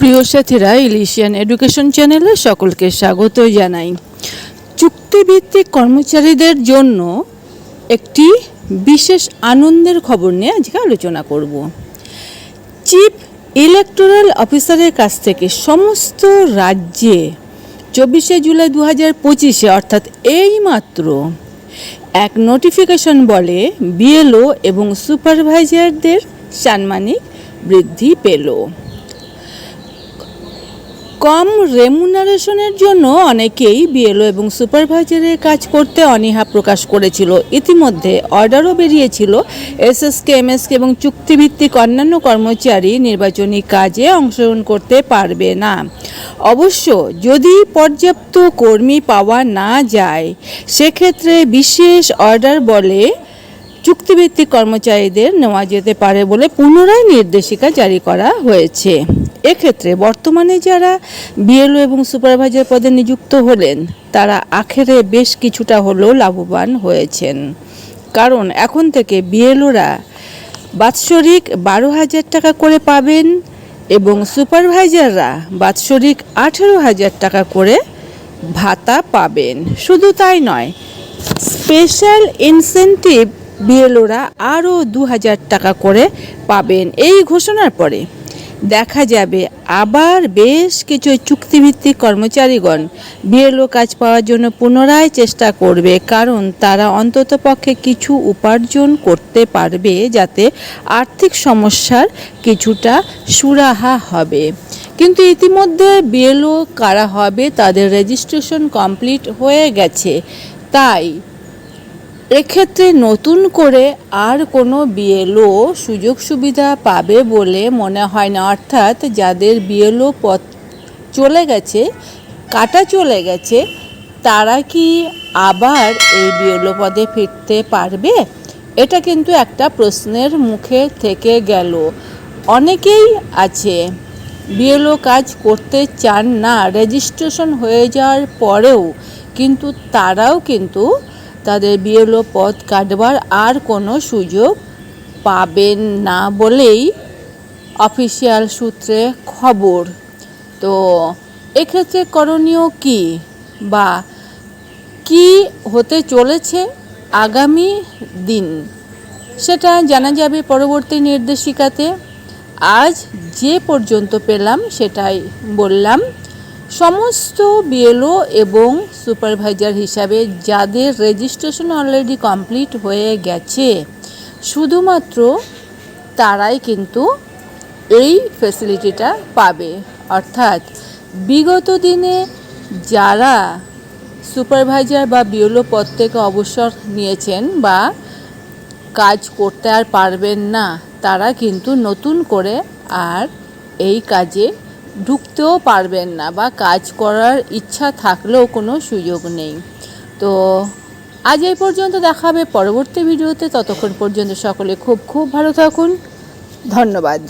প্রিয় সাথীরা ইলিশিয়ান এডুকেশন চ্যানেলে সকলকে স্বাগত জানাই। চুক্তিভিত্তিক কর্মচারীদের জন্য একটি বিশেষ আনন্দের খবর নিয়ে আজকে আলোচনা করব। চিফ ইলেকটোরাল অফিসারের কাছ থেকে সমস্ত রাজ্যে চব্বিশে জুলাই দু হাজার পঁচিশে, অর্থাৎ এইমাত্র এক নোটিফিকেশন বলে বিএলও এবং সুপারভাইজারদের সাম্মানিক বৃদ্ধি পেল। কম রেমুনারেশনের জন্য অনেকেই বিএলও এবং সুপারভাইজারের কাজ করতে অনীহা প্রকাশ করেছিল। ইতিমধ্যে অর্ডারও বেরিয়েছিল। এসএসকে এমএসকে এবং চুক্তিভিত্তিক অন্যান্য কর্মচারী নির্বাচনী কাজে অংশগ্রহণ করতে পারবে না। অবশ্য যদি পর্যাপ্ত কর্মী পাওয়া না যায়, সেক্ষেত্রে বিশেষ অর্ডার বলে চুক্তিভিত্তিক কর্মচারীদের নেওয়া যেতে পারে বলে পুনরায় নির্দেশিকা জারি করা হয়েছে। এক্ষেত্রে বর্তমানে যারা বিএলও এবং সুপারভাইজার পদে নিযুক্ত হলেন, তারা আখেরে বেশ কিছুটা হলেও লাভবান হয়েছেন। কারণ এখন থেকে বিএলওরা বাৎসরিক বারো হাজার টাকা করে পাবেন এবং সুপারভাইজাররা বাৎসরিক আঠেরো হাজার টাকা করে ভাতা পাবেন। শুধু তাই নয়, স্পেশাল ইনসেনটিভ বিএলওরা আরও দু হাজার টাকা করে পাবেন। এই ঘোষণার পরে দেখা যাবে। আবার বেশ কিছু চুক্তিভিত্তিক কর্মচারীগণ বিএলও কাজ পাওয়ার জন্য পুনরায় চেষ্টা করবে, কারণ তারা অন্ততপক্ষে কিছু উপার্জন করতে পারবে যাতে আর্থিক সমস্যার কিছুটা সুরাহা হবে। কিন্তু ইতিমধ্যে বিএলও কারা হবে, তাদের রেজিস্ট্রেশন কমপ্লিট হয়ে গেছে। তাই এক্ষেত্রে নতুন করে আর কোনো বিএলও সুযোগ সুবিধা পাবে বলে মনে হয় না। অর্থাৎ যাদের বিএলও পথ চলে গেছে, কাটা চলে গেছে, তারা কি আবার এই বিএলও পদে ফিরতে পারবে? এটা কিন্তু একটা প্রশ্নের মুখে থেকে গেল। অনেকেই আছে, বিএলও কাজ করতে চান না রেজিস্ট্রেশন হয়ে যাওয়ার পরেও, কিন্তু তারাও কিন্তু তাদের বিএলও পথ কাটবার আর কোনো সুযোগ পাবেন না বলেই অফিসিয়াল সূত্রে খবর। তো এক্ষেত্রে করণীয় কি বা কি হতে চলেছে আগামী দিন সেটা জানা যাবে পরবর্তী নির্দেশিকাতে। আজ যে পর্যন্ত পেলাম সেটাই বললাম। সমস্ত বিএলও এবং সুপারভাইজার হিসাবে যাদের রেজিস্ট্রেশন অলরেডি কমপ্লিট হয়ে গেছে, শুধুমাত্র তারাই কিন্তু এই ফেসিলিটিটা পাবে। অর্থাৎ বিগত দিনে যারা সুপারভাইজার বা বিএলও পদ থেকে অবসর নিয়েছেন বা কাজ করতে আর পারবেন না, তারা কিন্তু নতুন করে আর এই কাজে ঢুকতেও পারবেন না বা কাজ করার ইচ্ছা থাকলেও কোনো সুযোগ নেই। তো আজ এই পর্যন্ত দেখাবে পরবর্তী ভিডিওতে। ততক্ষণ পর্যন্ত সকলে খুব খুব ভালো থাকুন। ধন্যবাদ।